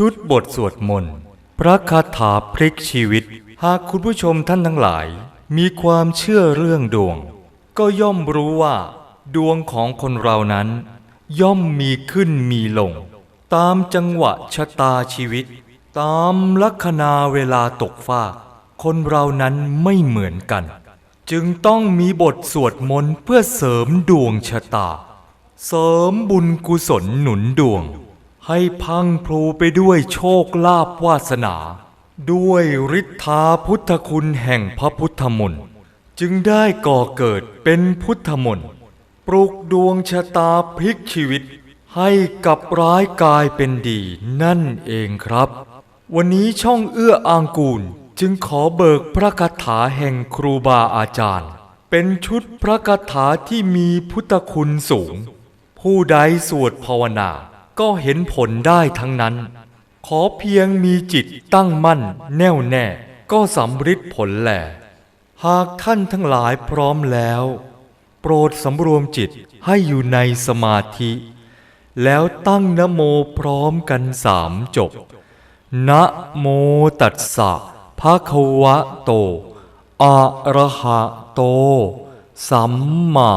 ชุดบทสวดมนต์พระคาถาพลิกชีวิต หากคุณผู้ชมท่านทั้งหลาย มีความเชื่อเรื่องดวง ก็ย่อมรู้ว่า ดวงของคนเรานั้น ย่อมมีขึ้นมีลง ตามจังหวะชะตาชีวิต ตามลัคนาเวลาตกฟากคนเรานั้นไม่เหมือนกัน จึงต้องมีบทสวดมนต์เพื่อเสริมดวงชะตา เสริมบุญกุศลหนุนดวง ให้พังพลูไปด้วยโชคลาภวาสนา ด้วยฤทธาพุทธคุณแห่งพระพุทธมนต์จึงได้ก่อเกิดเป็นพุทธมนต์ปลุกดวงชะตาพลิกชีวิต ให้กับร้ายกลายเป็นดีนั่นเองครับ วันนี้ช่องเอื้ออางกูลจึงขอเบิกพระคาถาแห่งครูบาอาจารย์ เป็นชุดพระคาถาที่มีพุทธคุณสูง ผู้ใดสวดภาวนา ก็เห็นผลได้ทั้งนั้น ขอเพียงมีจิตตั้งมั่นแน่วแน่ ก็สำฤทธิ์ผลแหลหากท่านทั้งหลายพร้อมแล้ว โปรดสำรวมจิตให้อยู่ในสมาธิ แล้วตั้งนโมพร้อมกันสามจบนะโมตัสสะภะคะวะโต อะระหะโต สัมมา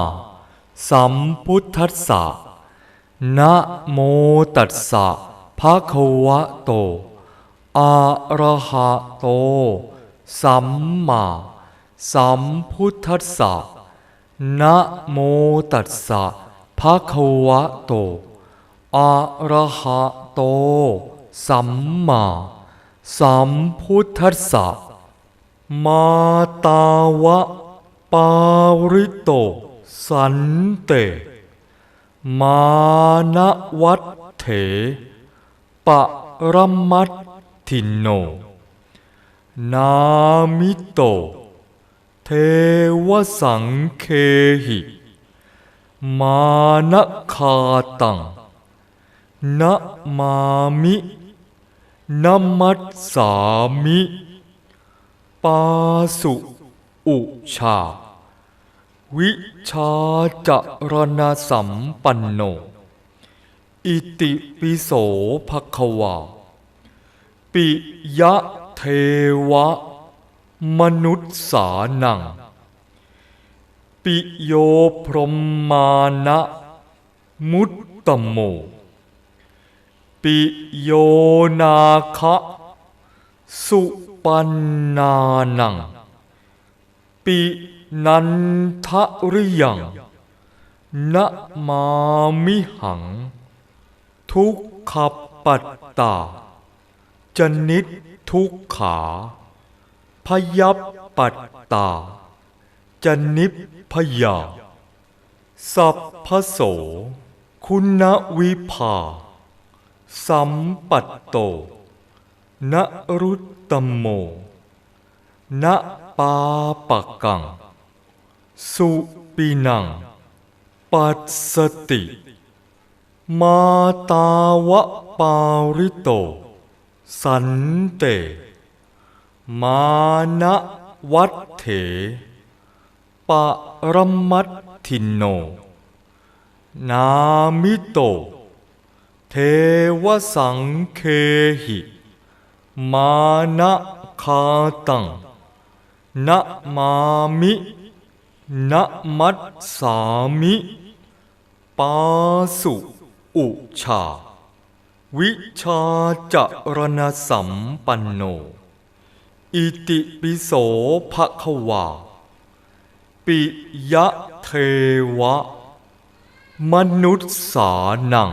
สัมพุทธัสสะ นะโมตัสสะภะคะวะโต อะระหะโต สัมมาสัมพุทธัสสะนะโมตัสสะภะคะวะโต อะระหะโต สัมมาสัมพุทธัสสะมาตาวะปาริโต สันเต มานวัตเถ ปะรมัตทินโน นามิโต เทวสังเคหิ มานคาตังนะมามินมัสสามิ ปาสุ อุชา วิชาจรณสัมปันโน อิติปิโสภควา ปิยะเทวะ มนุษย์สานัง ปิโยพรหมานะ มุตตโม ปิโยนาคะสุปันนานัง ปิ นันทะริยังนะมามิหัง ทุกขปัตตา จนิตทุกขา พยับปัตตา จนิพพยา สัพพโส คุณวิภา สัมปัตโตนรุตตโม ณปาปกัง สุปินัง ปัสสติ มาตาวะปาริโต สันเต มานะวัตเถ ปะรมัตทินโน นามิโต เทวสังเคหิ มานะคาตังนะมามิ นะมัตสามิปาสุอุชา วิชาจรณสัมปันโน อิติปิโสภควา ปิยะเทวะ มนุษย์สานัง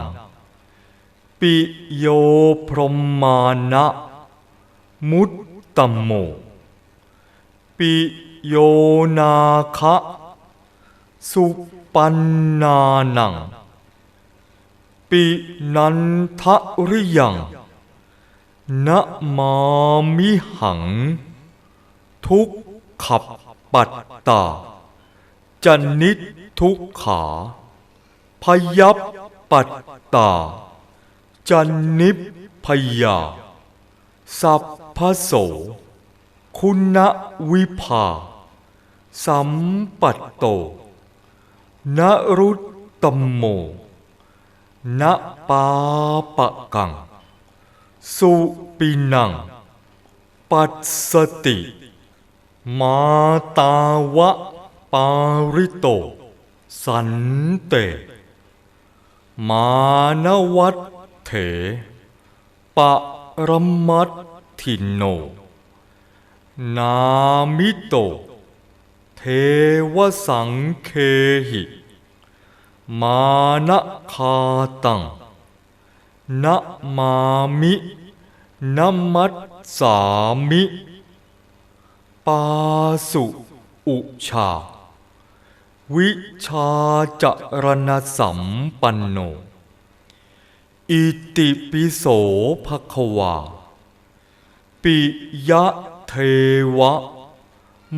ปิโยพรหมานะ มุตตโม ปิ โยนาคะสุปันนานัง ปินันทะริยังนะมามิหัง ทุกขับปัตตา จันนิทุกขา พยับปัตตา จันนิพพยา สัพพโส คุณวิภา สัมปัตโต นรุตตโมณปาปะกัง สุปินัง ปัสสติ มาตาวะปาริโต สันเต มานวัตเถ ปะรมัตถิโน นามิโต วสังเคหิ มานะคาตังนะมามินมัสสามิ ปาสุอุชา วิชาจรณสัมปันโน อิติปิโสภควา ปิยะเทวะ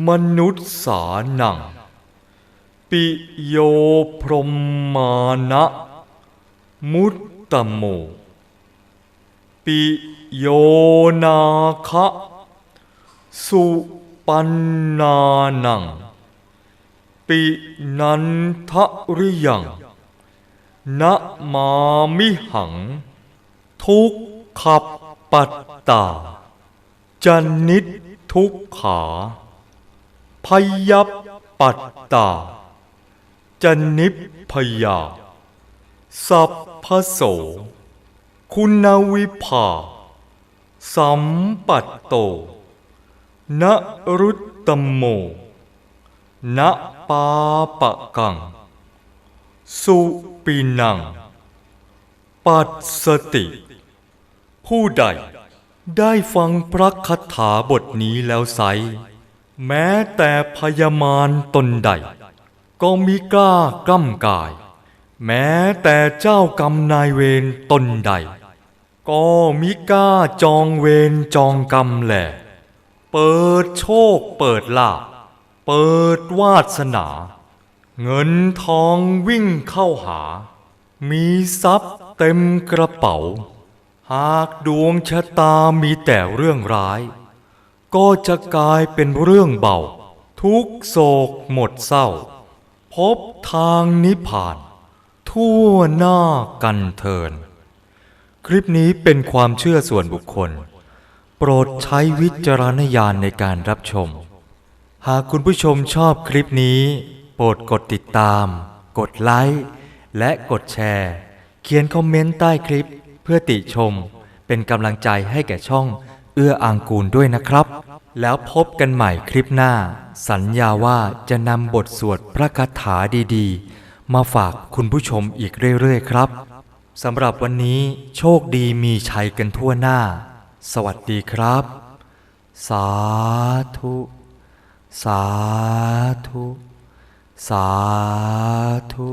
มนุษย์สานัง ปิโยพรหมานะ มุตตโม ปิโยนาคะสุปันนานัง ปินันทริยังนะมามิหัง ทุกขปัตตา จันนิทุกขา พยับปัตตาจันนิพพยา สัพพโส คุณวิภา สัมปัตโต นรุตตโมณปาปะกัง สุปินัง ปัสสติ ผู้ใดได้ฟังพระคาถาบทนี้แล้วไซ แม้แต่พยามารตนใด ก็มิกล้ากล้ำกาย แม้แต่เจ้ากรรมนายเวรตนใด ก็มิกล้าจองเวรจองกรรมแหละเปิดโชคเปิดลาภเปิดวาสนา เงินทองวิ่งเข้าหา มีทรัพย์เต็มกระเป๋า หากดวงชะตามีแต่เรื่องร้าย ก็จะกลายเป็นเรื่องเบา ทุกโศกหมดเศร้า พบทางนิพพาน ทั่วหน้ากันเทิน คลิปนี้เป็นความเชื่อส่วนบุคคล โปรดใช้วิจารณญาณในการรับชม หากคุณผู้ชมชอบคลิปนี้ โปรดกดติดตาม กดไลค์และกดแชร์ เขียนคอมเมนต์ใต้คลิปเพื่อติชมเป็นกำลังใจให้แก่ช่อง เอื้ออางกูลด้วยนะครับ แล้วพบกันใหม่คลิปหน้า สัญญาว่าจะนำบทสวดพระคาถาดีๆ มาฝากคุณผู้ชมอีกเรื่อยๆครับสำหรับวันนี้โชคดีมีชัยกันทั่วหน้า สวัสดีครับ สาธุ สาธุ สาธุ